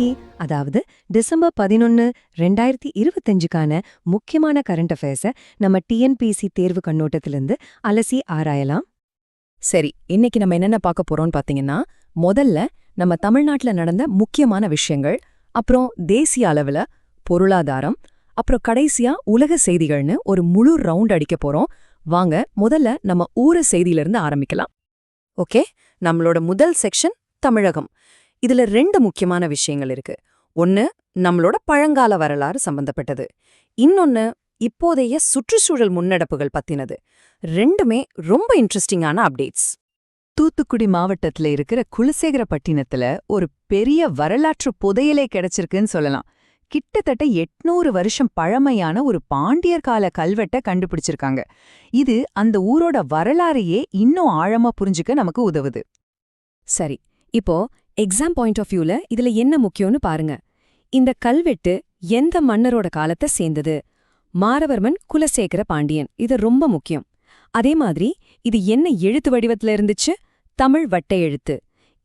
இன்னைக்கு அதாவது டிசம்பர் பதினொன்னு ரெண்டாயிரத்தி இருபத்தஞ்சுக்கான முக்கியமான கரண்ட் அஃபேர்ஸை நம்ம டிஎன்பிசி தேர்வு கண்ணோட்டத்திலிருந்து அலசி ஆராயலாம். சரி இன்னைக்கு நம்ம என்னென்ன பார்க்க போறோம்னு பாத்தீங்கன்னா முதல்ல நம்ம தமிழ்நாட்டுல நடந்த முக்கியமான விஷயங்கள் அப்புறம் தேசிய அளவுல பொருளாதாரம் அப்புறம் கடைசியா உலக செய்திகள்னு ஒரு முழு ரவுண்ட் அடிக்க போறோம். வாங்க முதல்ல நம்ம ஊர செய்தியிலிருந்து ஆரம்பிக்கலாம். ஓகே நம்மளோட முதல் செக்ஷன் தமிழகம். இதுல ரெண்டு முக்கியமான விஷயங்கள் இருக்கு. ஒன்னு நம்மளோட பழங்கால வரலாறு சம்பந்தப்பட்டது. இன்னொன்னு இப்போதைய சுற்றுச்சூழல் முன்னெடுப்புகள் பத்தினது. ரெண்டுமே ரொம்ப இன்ட்ரெஸ்டிங்கான அப்டேட்ஸ் தூத்துக்குடி மாவட்டத்துல இருக்கிற குலசேகரப்பட்டினத்துல ஒரு பெரிய வரலாற்று புதையலே கிடைச்சிருக்குன்னு சொல்லலாம். கிட்டத்தட்ட எட்நூறு வருஷம் பழமையான ஒரு பாண்டியர் கால கல்வெட்டை கண்டுபிடிச்சிருக்காங்க. இது அந்த ஊரோட வரலாறையே இன்னும் ஆழமா புரிஞ்சுக்க நமக்கு உதவுது. சரி இப்போ எக்ஸாம் பாயிண்ட் ஆஃப் வியூல இதுல என்ன முக்கியம்னு பாருங்க. இந்த கல்வெட்டு எந்த மன்னரோட காலத்தை சேர்ந்தது? மாரவர்மன் குலசேகர பாண்டியன். இது ரொம்ப முக்கியம். அதே மாதிரி இது என்ன எழுத்து வடிவத்துல இருந்துச்சு? தமிழ் வட்டை எழுத்து.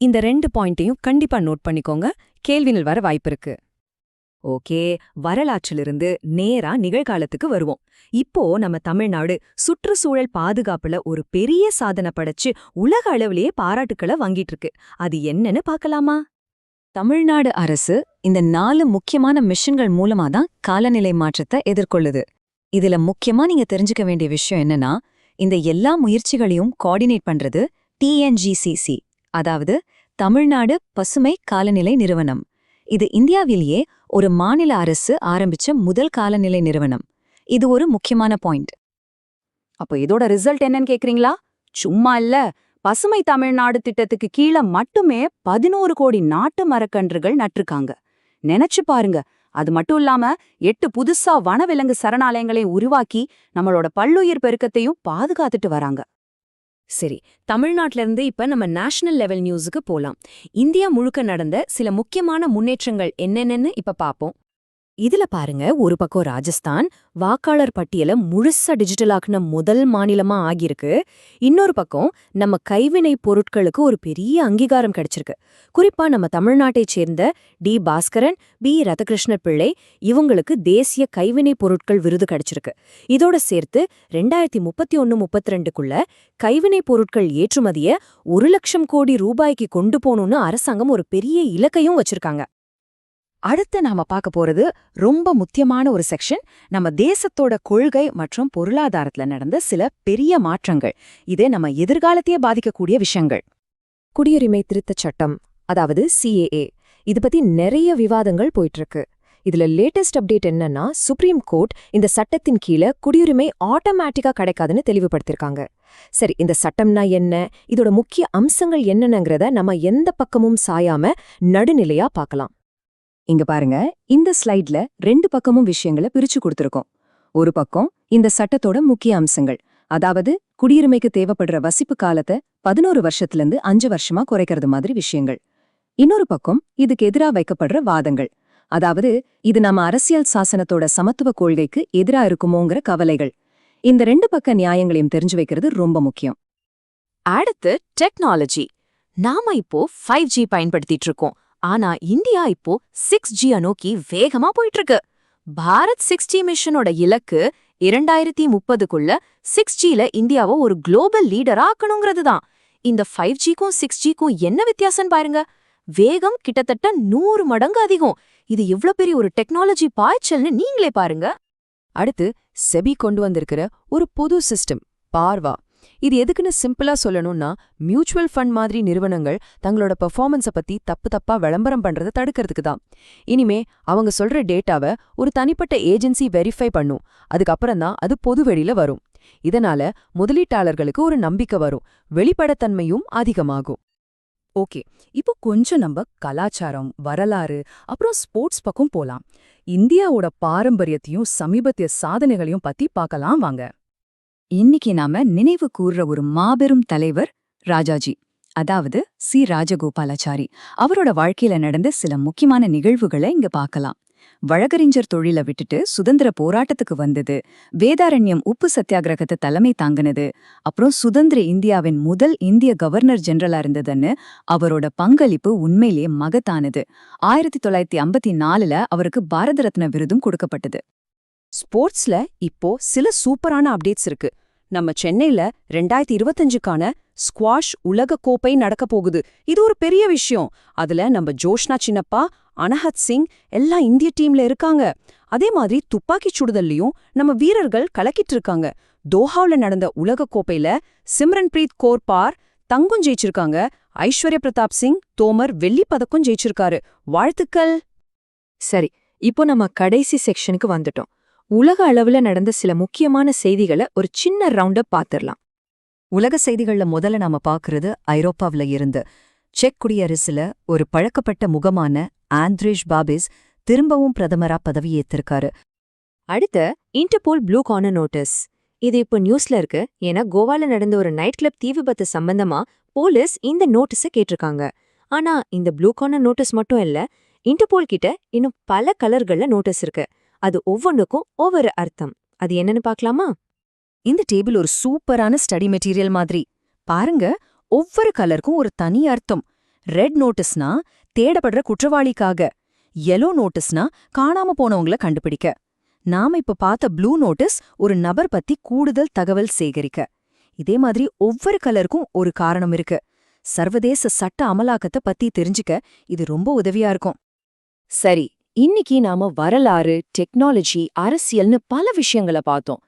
இந்த ரெண்டு பாயிண்ட்டையும் கண்டிப்பா நோட் பண்ணிக்கோங்க. கேள்வினில் வர வாய்ப்பிருக்கு ஓகே வரலாற்றிலிருந்து நேரா நிகழ்காலத்துக்கு வருவோம். இப்போ நம்ம தமிழ்நாடு சுற்றுச்சூழல் பாதுகாப்புல ஒரு பெரிய சாதனை படைச்சு உலக அளவிலேயே பாராட்டுக்களை வாங்கிட்டு இருக்கு. அது என்னன்னு பார்க்கலாமா? தமிழ்நாடு அரசு இந்த நாலு முக்கியமான மிஷன்கள் மூலமா தான் காலநிலை மாற்றத்தை எதிர்கொள்ளுது. இதுல முக்கியமா நீங்க தெரிஞ்சுக்க வேண்டிய விஷயம் என்னன்னா இந்த எல்லா முயற்சிகளையும் கோஆர்டினேட் பண்றது டிஎன்ஜிசிசி அதாவது தமிழ்நாடு பசுமை காலநிலை நிறுவனம். இது இந்தியாவிலேயே ஒரு மாநில அரசு ஆரம்பிச்ச முதல் காலநிலை நிறுவனம். இது ஒரு முக்கியமான பாயிண்ட். அப்போ இதோட ரிசல்ட் என்னன்னு கேக்குறீங்களா? சும்மா இல்ல. பசுமை தமிழ்நாடு திட்டத்துக்கு கீழே மட்டுமே பதினோரு கோடி நாட்டு மரக்கன்றுகள் நட்டிருக்காங்க. நினைச்சு பாருங்க. அது மட்டும் இல்லாம எட்டு புதுசா வனவிலங்கு சரணாலயங்களை உருவாக்கி நம்மளோட பல்லுயிர் பெருக்கத்தையும் பாதுகாத்துட்டு வராங்க. சரி தமிழ்நாட்டில இருந்து இப்ப நம்ம நேஷனல் லெவல் நியூஸுக்கு போலாம். இந்தியா முழுக்க நடந்த சில முக்கியமான முன்னேற்றங்கள் என்னென்னன்னு இப்ப பாப்போம். இதுல பாருங்க ஒரு பக்கம் ராஜஸ்தான் வாக்காளர் பட்டியல முழுசா டிஜிட்டலாக்குன முதல் மாநிலமா ஆகியிருக்கு. இன்னொரு பக்கம் நம்ம கைவினை பொருட்களுக்கு ஒரு பெரிய அங்கீகாரம் கிடைச்சிருக்கு. குறிப்பா நம்ம தமிழ்நாட்டை சேர்ந்த டி பாஸ்கரன் பி ரதகிருஷ்ண பிள்ளை இவங்களுக்கு தேசிய கைவினை பொருட்கள் விருது கிடைச்சிருக்கு. இதோட சேர்த்து ரெண்டாயிரத்தி முப்பத்தி ஒன்னு முப்பத்தி ரெண்டுக்குள்ள கைவினை பொருட்கள் ஏற்றுமதிய ஒரு லட்சம் கோடி ரூபாய்க்கு கொண்டு போகணும்னு அரசாங்கம் ஒரு பெரிய இலக்கையும் வச்சிருக்காங்க. அடுத்து நாம பார்க்க போறது ரொம்ப முக்கியமான ஒரு செக்ஷன் நம்ம தேசத்தோட கொள்கை மற்றும் பொருளாதாரத்துல நடந்த சில பெரிய மாற்றங்கள். இது நம்ம எதிர்காலத்தையே பாதிக்கக்கூடிய விஷயங்கள். குடியுரிமை திருத்தச் சட்டம் அதாவது சிஏஏ இது பத்தி நிறைய விவாதங்கள் போயிட்டு இருக்கு இதுல லேட்டஸ்ட் அப்டேட் என்னன்னா சுப்ரீம் கோர்ட் இந்த சட்டத்தின் கீழே குடியுரிமை ஆட்டோமேட்டிக்கா கிடைக்காதுன்னு தெளிவுபடுத்திருக்காங்க. சரி இந்த சட்டம்னா என்ன? இதோட முக்கிய அம்சங்கள் என்னன்னுங்கிறத நம்ம எந்த பக்கமும் சாயாம நடுநிலையா பார்க்கலாம். இங்க பாருங்க இந்த ஸ்லைட்ல ரெண்டு பக்கமும் விஷயங்களை பிரிச்சு கொடுத்திருக்கோம். ஒரு பக்கம் இந்த சட்டத்தோட முக்கிய அம்சங்கள் அதாவது குடியுரிமைக்கு தேவைப்படுற வசிப்பு காலத்தை பதினோரு வருஷத்துல இருந்து அஞ்சு வருஷமா குறைக்கிறது மாதிரி விஷயங்கள். இன்னொரு பக்கம் இதுக்கு எதிரா வைக்கப்படுற வாதங்கள் அதாவது இது நம்ம அரசியல் சாசனத்தோட சமத்துவ கொள்கைக்கு எதிரா இருக்குமோங்கிற கவலைகள். இந்த ரெண்டு பக்க நியாயங்களையும் தெரிஞ்சு வைக்கிறது ரொம்ப முக்கியம். அடுத்து டெக்னாலஜி. நாம இப்போ ஃபைவ் ஜி பயன்படுத்திட்டு இருக்கோம். ஆனா இந்தியா இப்போ சிக்ஸ் ஜிய நோக்கி வேகமா போயிட்டு இருக்கு பாரத் சிக்ஸ் ஜி மிஷனோட இலக்கு இரண்டாயிரத்தி முப்பதுக்குள்ள சிக்ஸ் ஜில இந்தியாவை ஒரு குளோபல் லீடரா ஆக்கணுங்கிறது தான் இந்த ஃபைவ் ஜிக்கும் சிக்ஸ் ஜிக்கும் என்ன வித்தியாசம் பாருங்க. வேகம் கிட்டத்தட்ட நூறு மடங்கு அதிகம். இது எவ்ளோ பெரிய ஒரு டெக்னாலஜி பாய்ச்சல்னு நீங்களே பாருங்க. அடுத்து செபி கொண்டு வந்திருக்கிற ஒரு புது சிஸ்டம் பார்வா. இது எதுக்குன்னு சிம்பிளா சொல்லணும்னா மியூச்சுவல் ஃபண்ட் மாதிரி நிறுவனங்கள் தங்களோட பெர்ஃபார்மன்ஸ பத்தி தப்பு தப்பா விளம்பரம் பண்றதை தடுக்கிறதுக்கு தான். இனிமே அவங்க சொல்ற டேட்டாவை ஒரு தனிப்பட்ட ஏஜென்சி வெரிஃபை பண்ணும். அதுக்கப்புறம் தான் அது பொது வெளியில வரும். இதனால முதலீட்டாளர்களுக்கு ஒரு நம்பிக்கை வரும். வெளிப்படத்தன்மையும் அதிகமாகும். ஓகே. இப்போ கொஞ்சம் நம்ம கலாச்சாரம் வரலாறு அப்புறம் ஸ்போர்ட்ஸ் பக்கம் போலாம். இந்தியாவோட பாரம்பரியத்தையும் சமீபத்திய சாதனைகளையும் பத்தி பார்க்கலாம் வாங்க. இன்னைக்கு நாம நினைவு கூர்ற ஒரு மாபெரும் தலைவர் ராஜாஜி அதாவது சி. ராஜகோபாலாச்சாரி. அவரோட வாழ்க்கையில நடந்த சில முக்கியமான நிகழ்வுகளை இங்க பார்க்கலாம். வழக்கறிஞர் தொழில விட்டுட்டு சுதந்திர போராட்டத்துக்கு வந்தது. வேதாரண்யம் உப்பு சத்தியாகிரகத்தை தலைமை தாங்கினது. அப்புறம் சுதந்திர இந்தியாவின் முதல் இந்திய கவர்னர் ஜெனரலா இருந்ததுன்னு அவரோட பங்களிப்பு உண்மையிலேயே மகத்தானது. ஆயிரத்தி தொள்ளாயிரத்தி ஐம்பத்தி நாலுல அவருக்கு பாரத ரத்ன விருதும் கொடுக்கப்பட்டது. ஸ்போர்ட்ஸ்ல இப்போ சில சூப்பரான அப்டேட்ஸ் இருக்கு. நம்ம சென்னையில ரெண்டாயிரத்தி இருபத்தஞ்சுக்கான ஸ்குவாஷ் உலக கோப்பை நடக்க போகுது. இது ஒரு பெரிய விஷயம். அதுல நம்ம ஜோஷ்னா சின்னப்பா அனஹத் சிங் எல்லாம் இந்திய டீம்ல இருக்காங்க. அதே மாதிரி துப்பாக்கி சுடுதல்லையும் நம்ம வீரர்கள் கலக்கிட்டு இருக்காங்க. தோஹாவுல நடந்த உலக கோப்பையில சிம்ரன்பிரீத் கோர் பார் தங்கும் ஜெயிச்சிருக்காங்க. ஐஸ்வர்ய பிரதாப் சிங் தோமர் வெள்ளி பதக்கம் ஜெயிச்சிருக்காரு. வாழ்த்துக்கள். சரி இப்போ நம்ம கடைசி செக்ஷனுக்கு வந்துட்டோம். உலக அளவுல நடந்த சில முக்கியமான செய்திகளை ஒரு சின்ன ரவுண்டப் பாத்திரலாம். உலக செய்திகள்ல முதல்ல நாம பாக்குறது ஐரோப்பாவுல இருந்து. செக் குடியரசுல ஒரு பழக்கப்பட்ட முகமான ஆண்ட்ரேஷ் பாபிஸ் திரும்பவும் பிரதமரா பதவியேற்றிருக்காரு அடுத்த இன்டர்போல் ப்ளூ கார்னர் நோட்டீஸ். இது இப்போ நியூஸ்ல இருக்கு. ஏன்னா கோவால நடந்த ஒரு நைட் கிளப் தீ விபத்து சம்பந்தமா போலீஸ் இந்த நோட்டீஸ கேட்டிருக்காங்க. ஆனா இந்த ப்ளூ கார்னர் நோட்டீஸ் மட்டும் இல்ல இன்டர்போல் கிட்ட இன்னும் பல கலர்கள்ல நோட்டீஸ் இருக்கு. அது ஒவ்வொன்றுக்கும் ஒவ்வொரு அர்த்தம். அது என்னன்னு பார்க்கலாமா? இந்த டேபிள் ஒரு சூப்பரான ஸ்டடி மெட்டீரியல் மாதிரி. பாருங்க ஒவ்வொரு கலருக்கும் ஒரு தனி அர்த்தம். ரெட் நோட்டீஸ்னா தேடப்படுற குற்றவாளிக்காக. எல்லோ நோட்டீஸ்னா காணாம போனவங்கள கண்டுபிடிக்க. நாம இப்ப பார்த்த ப்ளூ நோட்டீஸ் ஒரு நபர் பத்தி கூடுதல் தகவல் சேகரிக்க. இதே மாதிரி ஒவ்வொரு கலருக்கும் ஒரு காரணம் இருக்கு. சர்வதேச சட்ட அமலாக்கத்தை பத்தி தெரிஞ்சுக்க இது ரொம்ப உதவியா இருக்கும். சரி இன்னைக்கு நாம வரலாறு டெக்னாலஜி அரசியல்னு பல விஷயங்கள பார்த்தோம்.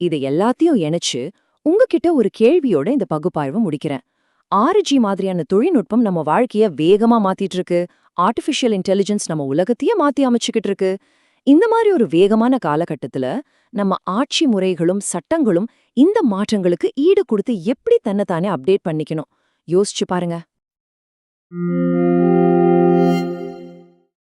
இதை எல்லாத்தையும் இணைச்சு உங்ககிட்ட ஒரு கேள்வியோட இந்த பகுப்பாய்வு முடிக்கிறேன். ஆறு ஜி மாதிரியான தொழில்நுட்பம் நம்ம வாழ்க்கைய வேகமா மாத்திட்டு இருக்கு ஆர்டிஃபிஷியல் இன்டெலிஜென்ஸ் நம்ம உலகத்தையே மாத்தி அமைச்சுக்கிட்டு இருக்கு இந்த மாதிரி ஒரு வேகமான காலகட்டத்துல நம்ம ஆட்சி முறைகளும் சட்டங்களும் இந்த மாற்றங்களுக்கு ஈடு கொடுத்து எப்படி தன்னைத்தானே அப்டேட் பண்ணிக்கணும்? யோசிச்சு பாருங்க.